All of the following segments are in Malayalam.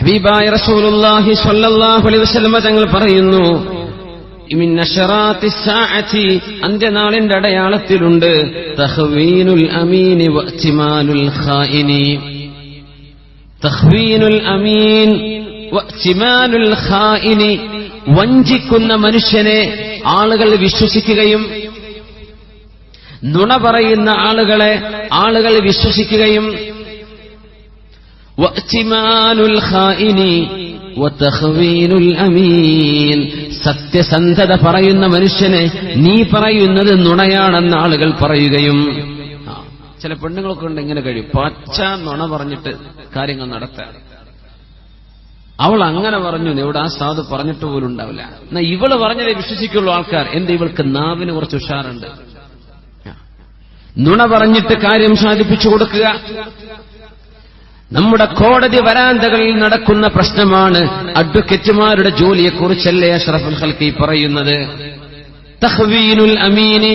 ഹബീബായ റസൂലുള്ളാഹി സ്വല്ലല്ലാഹു അലൈഹി വസല്ലമ തങ്ങൾ പറയുന്നു അന്ത്യനാളിന്റെ അടയാളത്തിലുണ്ട് തഹ്വീനുൽ അമീനി വഅ്തിമാനുൽ ഖായിനി തഹ്വീനുൽ അമീൻ വഅ്തിമാനുൽ ഖായിനി വഞ്ചിക്കുന്ന മനുഷ്യനെ ആളുകൾ വിശ്വസിക്കുകയും നുണ പറയുന്ന ആളുകളെ ആളുകൾ വിശ്വസിക്കുകയും വഅ്തിമാനുൽ ഖായിനി വതഖ്വീനുൽ അമീൻ സത്യസന്ധത പറയുന്ന മനുഷ്യനെ നീ പറയുന്നത് നുണയാണെന്ന് ആളുകൾ പറയുകയും ചില പെണ്ണുങ്ങളൊക്കെ ഉണ്ട് ഇങ്ങനെ കഴിയും. പച്ച നുണ പറഞ്ഞിട്ട് കാര്യങ്ങൾ നടത്താൻ. അവൾ അങ്ങനെ പറഞ്ഞു ഇവിടെ ആ സാധു പറഞ്ഞിട്ട് പോലും ഉണ്ടാവില്ല. എന്നാ ഇവൾ പറഞ്ഞതേ വിശ്വസിക്കുള്ളൂ ആൾക്കാർ. എന്ത് ഇവൾക്ക് നാവിന് കുറച്ച് ഉഷാറുണ്ട്. നുണ പറഞ്ഞിട്ട് കാര്യം സാധിപ്പിച്ചു കൊടുക്കുക. നമ്മുടെ കോടതി വരാന്തകളിൽ നടക്കുന്ന പ്രശ്നമാണ് അഡ്വക്കറ്റുമാരുടെ ജോലിയെക്കുറിച്ചല്ലേ അഷ്റഫുൽ ഹൽക്കി പറയുന്നത്? തഹ്വീനുൽ അമീനി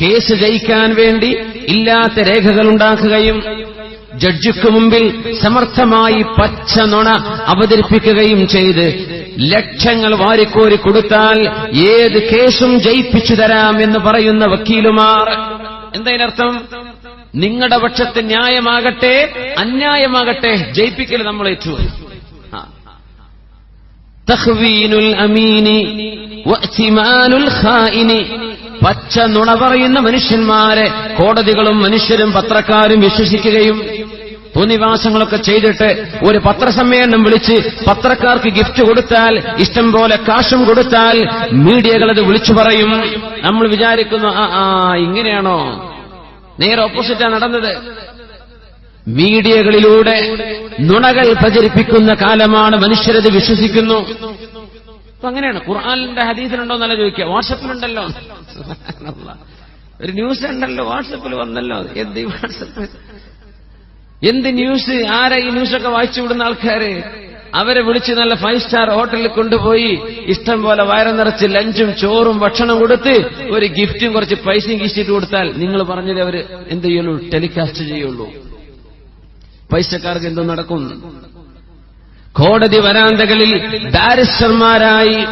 കേസ് ജയിക്കാൻ വേണ്ടി ഇല്ലാത്ത രേഖകൾ ഉണ്ടാക്കുകയും ജഡ്ജിക്ക് മുമ്പിൽ സമർത്ഥമായി പച്ച നുണ അവതരിപ്പിക്കുകയും ചെയ്ത് ലക്ഷങ്ങൾ വാരിക്കോരി കൊടുത്താൽ ഏത് കേസും ജയിപ്പിച്ചു തരാം എന്ന് പറയുന്ന വക്കീലുമാർ. എന്തതിനർത്ഥം നിങ്ങളുടെ പക്ഷത്തെ ന്യായമാകട്ടെ അന്യായമാകട്ടെ ജയിപ്പിക്കൽ നമ്മൾ ഏറ്റു അമീനി ഖായിനി പച്ച നുണ പറയുന്ന മനുഷ്യന്മാരെ കോടതികളും മനുഷ്യരും പത്രക്കാരും വിശ്വസിക്കുകയും ഭൂനിവാസങ്ങളൊക്കെ ചെയ്തിട്ട് ഒരു പത്രസമ്മേളനം വിളിച്ച് പത്രക്കാർക്ക് ഗിഫ്റ്റ് കൊടുത്താൽ ഇഷ്ടം പോലെ കാശും കൊടുത്താൽ മീഡിയകളത് വിളിച്ചു പറയും. നമ്മൾ വിചാരിക്കുന്നു ആ ഇങ്ങനെയാണോ? നേരെ ഓപ്പോസിറ്റാണ് നടന്നത്. മീഡിയകളിലൂടെ നുണകൾ പ്രചരിപ്പിക്കുന്ന കാലമാണ് മനുഷ്യരത് വിശ്വസിക്കുന്നു. അപ്പൊ അങ്ങനെയാണ്. ഖുർആാനിന്റെ ഹദീസിലുണ്ടോ എന്നല്ല ചോദിക്കുക. വാട്സപ്പിലുണ്ടല്ലോ. ഒരു ന്യൂസ് ഉണ്ടല്ലോ വാട്സപ്പിൽ വന്നല്ലോ. എന്ത് വാട്സപ്പ്? എന്ത് ന്യൂസ്? ആരാ ഈ ന്യൂസൊക്കെ വായിച്ചു വിടുന്ന ആൾക്കാര്? അവരെ വിളിച്ച് നല്ല ഫൈവ് സ്റ്റാർ ഹോട്ടലിൽ കൊണ്ടുപോയി ഇഷ്ടം പോലെ വയറ നിറച്ച് ലഞ്ചും ചോറും ഭക്ഷണം കൊടുത്ത് ഒരു ഗിഫ്റ്റും കുറച്ച് പൈസയും കീശിട്ട് കൊടുത്താൽ നിങ്ങൾ പറഞ്ഞത് അവർ എന്ത് ചെയ്യുള്ളൂ? ടെലികാസ്റ്റ് ചെയ്യുള്ളൂ. പൈസക്കാർക്ക് എന്തോ നടക്കും. കോടതി വരാന്തകളിൽ ബാരിസ്റ്റർമാരായി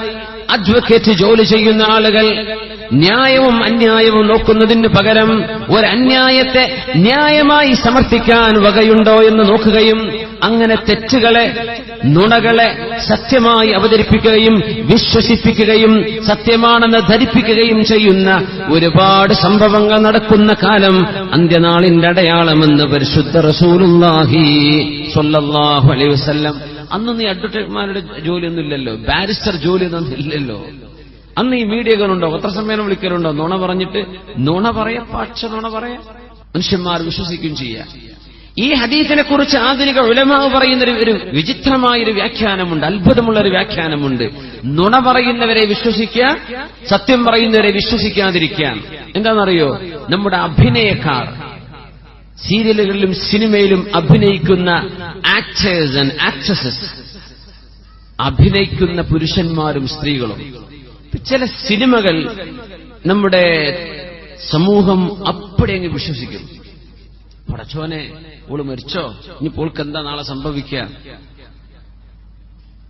അഡ്വക്കേറ്റ് ജോലി ചെയ്യുന്ന ആളുകൾ ന്യായവും അന്യായവും നോക്കുന്നതിന് പകരം ഒരു അന്യായത്തെ ന്യായമായി സമർത്ഥിക്കാൻ വകയുണ്ടോ എന്ന് നോക്കുകയും അങ്ങനെ തെറ്റുകളെ നുണകളെ സത്യമായി അവതരിപ്പിക്കുകയും വിശ്വസിപ്പിക്കുകയും സത്യമാണെന്ന് ധരിപ്പിക്കുകയും ചെയ്യുന്ന ഒരുപാട് സംഭവങ്ങൾ നടക്കുന്ന കാലം അന്ത്യനാളിന്റെ അടയാളമെന്ന് പരിശുദ്ധ റസൂലുല്ലാഹി സൊല്ലാഹു അലൈ വസ്ല്ലം. അന്ന് നീ അഡ്വക്കേറ്റ്മാരുടെ ജോലിയൊന്നും ഇല്ലല്ലോ ബാരിസ്റ്റർ ജോലിയൊന്നും ഇല്ലല്ലോ. അന്ന് ഈ മീഡിയകളുണ്ടോ പത്രസമ്മേളനം വിളിക്കലുണ്ടോ നുണ പറഞ്ഞിട്ട് നുണ പറയാ പാക്ഷ നുണ പറയാ. മനുഷ്യന്മാർ വിശ്വസിക്കുകയും ചെയ്യാം. ഈ ഹദീസിനെ കുറിച്ച് ആധുനിക ഉലമാവ് പറയുന്ന ഒരു- വിചിത്രമായൊരു വ്യാഖ്യാനമുണ്ട് അത്ഭുതമുള്ള ഒരു വ്യാഖ്യാനമുണ്ട്. നുണ പറയുന്നവരെ വിശ്വസിക്കുക സത്യം പറയുന്നവരെ വിശ്വസിക്കാതിരിക്കാൻ എന്താണെന്നറിയോ? നമ്മുടെ അഭിനയക്കാർ സീരിയലുകളിലും സിനിമയിലും അഭിനയിക്കുന്ന ആക്ടേഴ്സ് ആൻഡ് ആക്ട്രസസ് അഭിനയിക്കുന്ന പുരുഷന്മാരും സ്ത്രീകളും ചില സിനിമകൾ നമ്മുടെ സമൂഹം അപ്പടി അങ്ങ് പടച്ചോനെ ഓൾ മരിച്ചോ? ഇനി പോൾക്ക് എന്താ നാളെ സംഭവിക്കുക?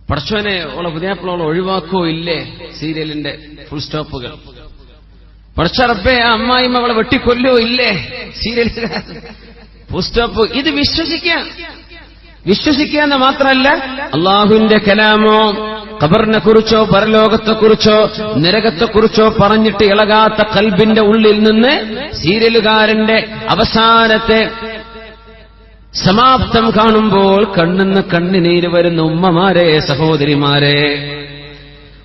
പടച്ചോനെ ഓളെ പുതിയാപ്പിളോളെ ഒഴിവാക്കോ ഇല്ലേ? സീരിയലിന്റെ ഫുൾ സ്റ്റോപ്പുകൾ പടച്ചറപ്പേ ആ അമ്മായിമ്മ അവളെ വെട്ടിക്കൊല്ലോ ഇല്ലേ? സീരിയൽ ഫുൾ സ്റ്റോപ്പ് ഇത് വിശ്വസിക്കാം വിശ്വസിക്കുക എന്ന് മാത്രമല്ല അള്ളാഹുവിന്റെ കലാമോ ഖബറിനെ കുറിച്ചോ പരലോകത്തെക്കുറിച്ചോ നരകത്തെക്കുറിച്ചോ പറഞ്ഞിട്ട് ഇളകാത്ത കൽബിന്റെ ഉള്ളിൽ നിന്ന് സീരിയലുകാരന്റെ അവസാനത്തെ സമാപ്തം കാണുമ്പോൾ കണ്ണിന്ന് കണ്ണിനീര് വരുന്ന ഉമ്മമാരെ സഹോദരിമാരെ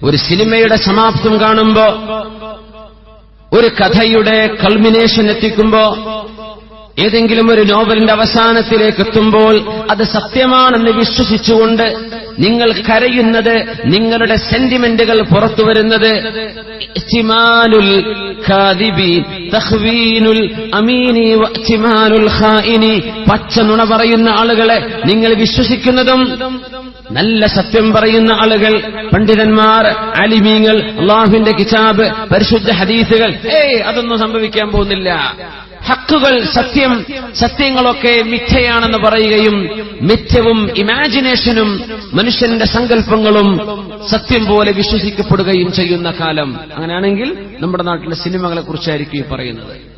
ഒരു സിനിമയുടെ സമാപ്തം കാണുമ്പോ ഒരു കഥയുടെ കൾമിനേഷൻ എത്തിക്കുമ്പോ ഏതെങ്കിലും ഒരു നോവലിന്റെ അവസാനത്തിലേക്ക് എത്തുമ്പോൾ അത് സത്യമാണെന്ന് വിശ്വസിച്ചുകൊണ്ട് നിങ്ങൾ കരയുന്നത് നിങ്ങളുടെ സെന്റിമെന്റുകൾ പുറത്തു വരുന്നത്. പച്ച നുണ പറയുന്ന ആളുകളെ നിങ്ങൾ വിശ്വസിക്കുന്നതും നല്ല സത്യം പറയുന്ന ആളുകൾ പണ്ഡിതന്മാർ അലിമീങ്ങൾ അള്ളാഹുവിന്റെ കിതാബ് പരിശുദ്ധ ഹദീസുകൾ ഏയ് അതൊന്നും സംഭവിക്കാൻ പോകുന്നില്ല ഹക്കുകൾ സത്യം സത്യങ്ങളൊക്കെ മിഥ്യയാണെന്ന് പറയുകയും മിഥ്യവും ഇമാജിനേഷനും മനുഷ്യന്റെ സങ്കല്പങ്ങളും സത്യം പോലെ വിശ്വസിക്കപ്പെടുകയും ചെയ്യുന്ന കാലം. അങ്ങനെയാണെങ്കിൽ നമ്മുടെ നാട്ടിലെ സിനിമകളെ കുറിച്ചായിരിക്കും പറയുന്നത്.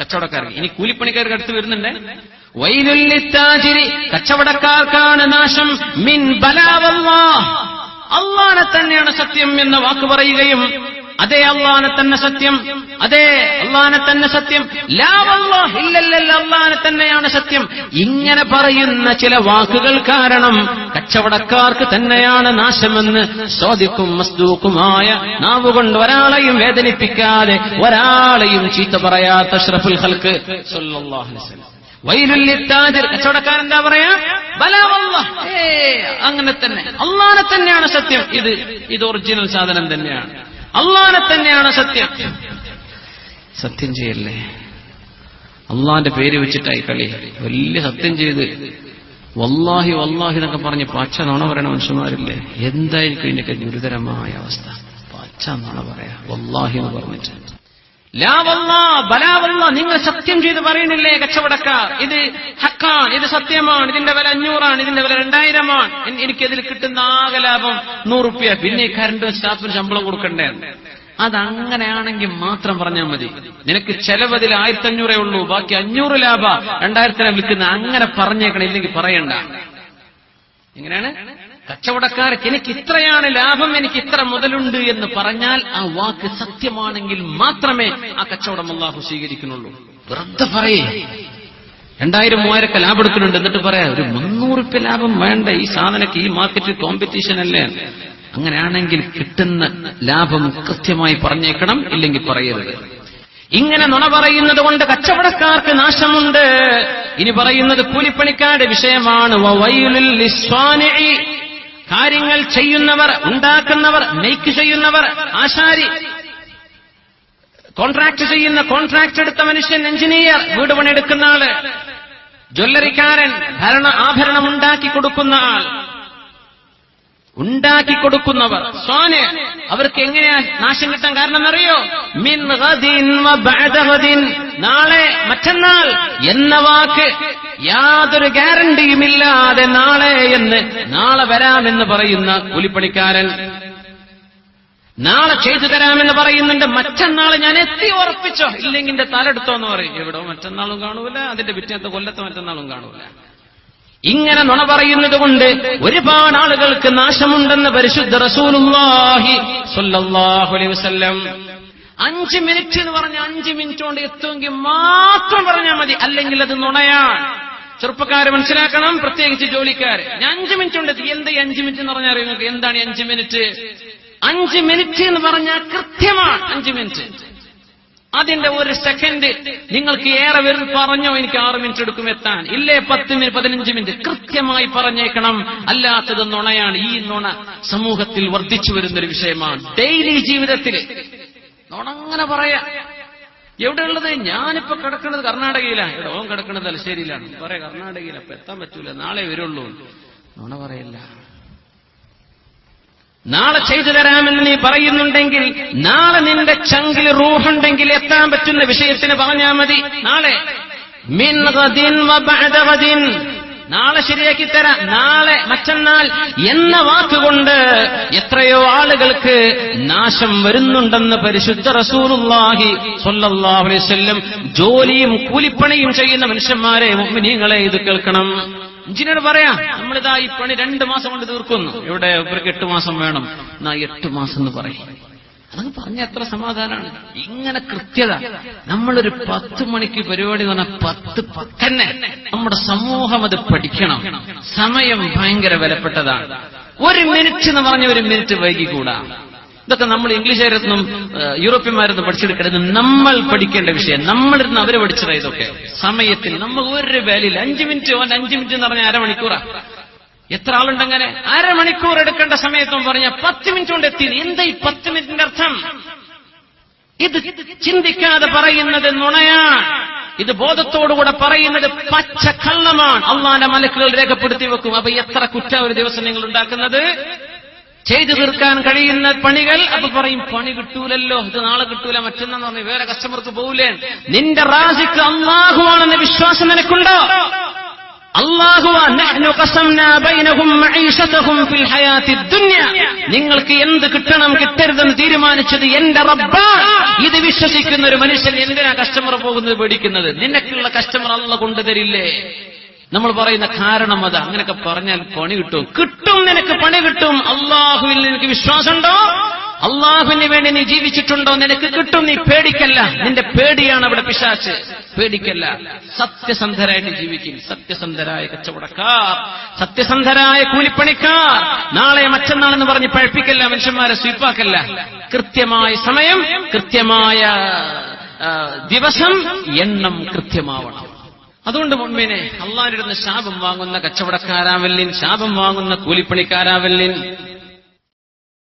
കച്ചവടക്കാർക്ക് ഇനി കൂലിപ്പണിക്കാർക്ക് അടുത്ത് വരുന്നുണ്ട്. വൈലുല്ലിത്താചിരി കച്ചവടക്കാർക്കാണ് നാശം. മിൻ ബലാവല്ലാ. അള്ളാനെ തന്നെയാണ് സത്യം എന്ന വാക്ക് പറയുകയും അതേ അള്ളാനെ തന്നെ സത്യം. അതേ അള്ളാനെ തന്നെ സത്യം. ഇല്ലല്ലല്ല അള്ളാനെ തന്നെയാണ് സത്യം. ഇങ്ങനെ പറയുന്ന ചില വാക്കുകൾ കാരണം കച്ചവടക്കാർക്ക് തന്നെയാണ് നാശമെന്ന് സ്വാദിക്കും മസ്തൂക്കുമായ നാവുകൊണ്ട് ഒരാളെയും വേദനിപ്പിക്കാതെ ഒരാളെയും ചീത്ത പറയാത്ത ഷ്റഫുൽ ഹൽക്ക് കച്ചവടക്കാരൻ എന്താ പറയാ? അങ്ങനെ തന്നെ. അള്ളാനെ തന്നെയാണ് സത്യം. ഇത് ഇത് ഒറിജിനൽ സാധനം തന്നെയാണ്. അള്ളാനെ തന്നെയാണ് സത്യം. സത്യം ചെയ്യല്ലേ? അള്ളാന്റെ പേര് വെച്ചിട്ടായി കളി. വലിയ സത്യം ചെയ്ത്. വല്ലാഹി വല്ലാഹി എന്നൊക്കെ പറഞ്ഞ് പച്ച നുണ പറയണ മനുഷ്യന്മാരില്ലേ? എന്തായിരിക്കും ഇതിന്റെയൊക്കെ ഗുരുതരമായ അവസ്ഥ? പച്ച നുണ പറയാ. വല്ലാഹി എന്ന് പറഞ്ഞിട്ട്. ബലാവല്ല നിങ്ങൾ സത്യം ചെയ്ത് പറയണില്ലേ കച്ചവടക്കാർ? ഇത് ഹക്കാണ് ഇത് സത്യമാണ് ഇതിന്റെ വില അഞ്ഞൂറാണ് ഇതിന്റെ വില രണ്ടായിരമാണ്. എനിക്കതിൽ കിട്ടുന്ന ആകെ ലാഭം നൂറുപ്യ പിന്നെ കരണ്ട് സ്റ്റാഫിന് ശമ്പളം കൊടുക്കണ്ടേ അതങ്ങനെയാണെങ്കിൽ മാത്രം പറഞ്ഞാൽ മതി. നിനക്ക് ചെലവതിൽ ആയിരത്തി അഞ്ഞൂറേ ഉള്ളൂ ബാക്കി അഞ്ഞൂറ് ലാഭ. രണ്ടായിരത്തിനാ വിൽക്കുന്ന. അങ്ങനെ പറഞ്ഞേക്കണം ഇല്ലെങ്കിൽ പറയണ്ട. എങ്ങനെയാണ്? കച്ചവടക്കാർക്ക് എനിക്ക് ഇത്രയാണ് ലാഭം എനിക്ക് ഇത്ര മുതലുണ്ട് എന്ന് പറഞ്ഞാൽ ആ വാക്ക് സത്യമാണെങ്കിൽ മാത്രമേ ആ കച്ചവടം അള്ളാഹു സ്വീകരിക്കുന്നുള്ളൂ. വെറുതെ പറയേ. രണ്ടായിരം മൂവായിരൊക്കെ ലാഭം എടുക്കുന്നുണ്ട് എന്നിട്ട് പറയാ ഒരു മുന്നൂറ് രൂപ ലാഭം വേണ്ട. ഈ സാധനക്ക് ഈ മാർക്കറ്റിൽ കോമ്പറ്റീഷൻ അല്ലേ? അങ്ങനെയാണെങ്കിൽ കിട്ടുന്ന ലാഭം കൃത്യമായി പറഞ്ഞേക്കണം ഇല്ലെങ്കിൽ പറയരുത്. ഇങ്ങനെ നുണ പറയുന്നത് കൊണ്ട് കച്ചവടക്കാർക്ക് നാശമുണ്ട്. ഇനി പറയുന്നത് കൂലിപ്പണിക്കാരുടെ വിഷയമാണ്. കാര്യങ്ങൾ ചെയ്യുന്നവർ ഉണ്ടാക്കുന്നവർ മേക്ക് ചെയ്യുന്നവർ ആശാരി. കോൺട്രാക്ട് ചെയ്യുന്ന കോൺട്രാക്ട് എടുത്ത മനുഷ്യൻ എഞ്ചിനീയർ വീട് പണിയെടുക്കുന്ന ആൾ. ജ്വല്ലറിക്കാരൻ ഭരണ ആഭരണം ഉണ്ടാക്കി കൊടുക്കുന്ന ആൾ. ഉണ്ടാക്കി കൊടുക്കുന്നവർ. സ്വാന് അവർക്ക് എങ്ങനെയാ നാശം കിട്ടാൻ കാരണം എന്നറിയോ മിൻ. നാളെ മറ്റന്നാൾ എന്ന വാക്ക് യാതൊരു ഗ്യാരണ്ടിയുമില്ലാതെ നാളെ എന്ന് നാളെ വരാമെന്ന് പറയുന്ന കൂലിപ്പണിക്കാരൻ. നാളെ ചെയ്തു തരാമെന്ന് പറയുന്നുണ്ട് മറ്റന്നാൾ ഞാൻ എത്തി ഉറപ്പിച്ചോ? ഇല്ലെങ്കിൽ എന്റെ തലെടുത്തോ എന്ന് പറയും. എവിടെ മറ്റന്നാളും കാണൂല അതിന്റെ പിറ്റേത്തെ കൊല്ലത്തെ മറ്റന്നാളും കാണൂല. ഇങ്ങനെ നുണ പറയുന്നത് കൊണ്ട് ഒരുപാട് ആളുകൾക്ക് നാശമുണ്ടെന്ന് പരിശുദ്ധ റസൂലുള്ളാഹി സ്വല്ലല്ലാഹു അലൈഹി വസല്ലം. അഞ്ച് മിനിറ്റ് എന്ന് പറഞ്ഞ അഞ്ച് മിനിറ്റ് കൊണ്ട് എത്തുമെങ്കിൽ മാത്രം പറഞ്ഞാൽ മതി. അല്ലെങ്കിൽ അത് നുണയാണ്. ചെറുപ്പക്കാരെ മനസ്സിലാക്കണം പ്രത്യേകിച്ച് ജോലിക്കാർ ഞാൻ അഞ്ച് മിനിറ്റ് എത്തി. എന്താ അഞ്ച് മിനിറ്റ് എന്ന് പറഞ്ഞാൽ നിങ്ങൾക്ക് എന്താണ് അഞ്ച് മിനിറ്റ്? അഞ്ച് മിനിറ്റ് എന്ന് പറഞ്ഞാൽ കൃത്യമാണ്. അഞ്ച് മിനിറ്റ്. അതിന്റെ ഒരു സെക്കൻഡ് നിങ്ങൾക്ക് ഏറെ പേരിൽ പറഞ്ഞോ എനിക്ക് ആറ് മിനിറ്റ് എടുക്കും എത്താൻ. ഇല്ലേ പത്ത് മിനിറ്റ് പതിനഞ്ച് മിനിറ്റ്? കൃത്യമായി പറഞ്ഞേക്കണം. അല്ലാത്തത് നുണയാണ്. ഈ നുണ സമൂഹത്തിൽ വർദ്ധിച്ചു വരുന്നൊരു വിഷയമാണ്. ഡെയിലി ജീവിതത്തിൽ. നുണ അങ്ങനെ പറയാ. എവിടെയുള്ളത്? ഞാനിപ്പോ കിടക്കുന്നത് കർണാടകയിലാണ്. ഇവിടെ ഓൻ കിടക്കുന്നത് തലശ്ശേരിയിലാണ്. പറയാ കർണാടകയിൽ. അപ്പൊ എത്താൻ പറ്റൂല. നാളെ വരുള്ളൂ. നുണ പറയില്ല. നാളെ ചെയ്തു തരാമെന്ന് നീ പറയുന്നുണ്ടെങ്കിൽ നാളെ നിന്റെ ചങ്കിൽ റൂഹുണ്ടെങ്കിൽ എത്താൻ പറ്റുന്ന വിഷയത്തിന് പറഞ്ഞാൽ മതി. നാളെ. മിൻ. നാളെ ശരിയാക്കി തരാം. നാളെ മറ്റന്നാൾ എന്ന വാക്കുകൊണ്ട് എത്രയോ ആളുകൾക്ക് നാശം വരുന്നുണ്ടെന്ന് പരിശുദ്ധ അലൈഹി വസല്ലം ജോലിയും കൂലിപ്പണിയും ചെയ്യുന്ന മനുഷ്യന്മാരെ മുഅ്മിനീങ്ങളെ ഇത് കേൾക്കണം. എഞ്ചിനീയർ പറയാം നമ്മളിതാ ഈ പണി രണ്ട് മാസം കൊണ്ട് തീർക്കുന്നു. ഇവിടെ ഇവർക്ക് എട്ട് മാസം വേണം. എന്നാ എട്ട് മാസം എന്ന് പറയും. അതങ്ങ് പറഞ്ഞ എത്ര സമാധാനമാണ് ഇങ്ങനെ കൃത്യത. നമ്മളൊരു പത്ത് മണിക്ക് പരിപാടി എന്ന് പറഞ്ഞാൽ പത്ത് പത്തന്നെ. നമ്മുടെ സമൂഹം അത് പഠിക്കണം. സമയം ഭയങ്കര വിലപ്പെട്ടതാണ്. ഒരു മിനിറ്റ് എന്ന് പറഞ്ഞ ഒരു മിനിറ്റ് വൈകിക്കൂടാ. ഇതൊക്കെ നമ്മൾ ഇംഗ്ലീഷുകാരൊന്നും യൂറോപ്യന്മാരൊന്നും പഠിച്ചെടുക്കരുത്. നമ്മൾ പഠിക്കേണ്ട വിഷയം. നമ്മളിരുന്ന് അവരെ പഠിച്ചതാ ഇതൊക്കെ. സമയത്തിൽ നമ്മൾ ഒരു വേലയിൽ അഞ്ചു മിനിറ്റ് ഓൻ അഞ്ചു മിനിറ്റ് എന്ന് പറഞ്ഞാൽ അരമണിക്കൂറാ. എത്ര ആളുണ്ടങ്ങനെ? അരമണിക്കൂർ എടുക്കേണ്ട സമയത്തും പറഞ്ഞ പത്ത് മിനിറ്റ് കൊണ്ട് എത്തി എന്താ ഈ പത്ത് മിനിറ്റിന്റെ അർത്ഥം? ഇത് ചിന്തിക്കാതെ പറയുന്നത് നുണയാണ്. ഇത് ബോധത്തോടുകൂടെ പറയുന്നത് പച്ച കള്ളമാണ് അള്ളാന്റെ മലക്കുകൾ രേഖപ്പെടുത്തി വെക്കും. അപ്പൊ എത്ര കുറ്റ ഒരു ദിവസം നിങ്ങൾ ഉണ്ടാക്കുന്നത്? ചെയ്തു തീർക്കാൻ കഴിയുന്ന പണികൾ അത് പറയും പണി കിട്ടൂലല്ലോ ഇത് നാളെ കിട്ടൂല മറ്റന്നാന്ന് പറഞ്ഞു വേറെ കസ്റ്റമർക്ക് പോകൂലേ നിന്റെ റാസിക്ക് അള്ളാഹുവാണെന്ന വിശ്വാസം നിനക്കുണ്ടോ? നിങ്ങൾക്ക് എന്ത് കിട്ടണം കിട്ടരുതെന്ന് തീരുമാനിച്ചത് എന്റെ റബ്ബ. ഇത് വിശ്വസിക്കുന്ന ഒരു മനുഷ്യൻ എന്തിനാ കസ്റ്റമർ പോകുന്നത് പേടിക്കുന്നത്? നിനക്കുള്ള കസ്റ്റമർ അല്ല കൊണ്ടുതരില്ലേ? നമ്മൾ പറയുന്ന കാരണം അത്. അങ്ങനെയൊക്കെ പറഞ്ഞാൽ പണി കിട്ടും. കിട്ടും നിനക്ക് പണി കിട്ടും. അള്ളാഹുവിൽ നിനക്ക് വിശ്വാസമുണ്ടോ? അള്ളാഹുവിന് വേണ്ടി നീ ജീവിച്ചിട്ടുണ്ടോ? നിനക്ക് കിട്ടും. നീ പേടിക്കല്ല. നിന്റെ പേടിയാണ് അവിടെ പിശാച്ച്. പേടിക്കല്ല. സത്യസന്ധരായിട്ട് ജീവിക്കും. സത്യസന്ധരായ കച്ചവടക്കാർ. സത്യസന്ധരായ കൂലിപ്പണിക്കാർ. നാളെ മറ്റന്നാളെന്ന് പറഞ്ഞ് പഴപ്പിക്കല്ല മനുഷ്യന്മാരെ സ്വീപ്പാക്കല്ല. കൃത്യമായ സമയം കൃത്യമായ ദിവസം എണ്ണം കൃത്യമാവണം. അതുകൊണ്ട് മുൻപിനെ അള്ളാഹിരുന്ന് ശാപം വാങ്ങുന്ന കച്ചവടക്കാരാവല്ലിൻ ശാപം വാങ്ങുന്ന കൂലിപ്പണിക്കാരാവല്ലിൻ.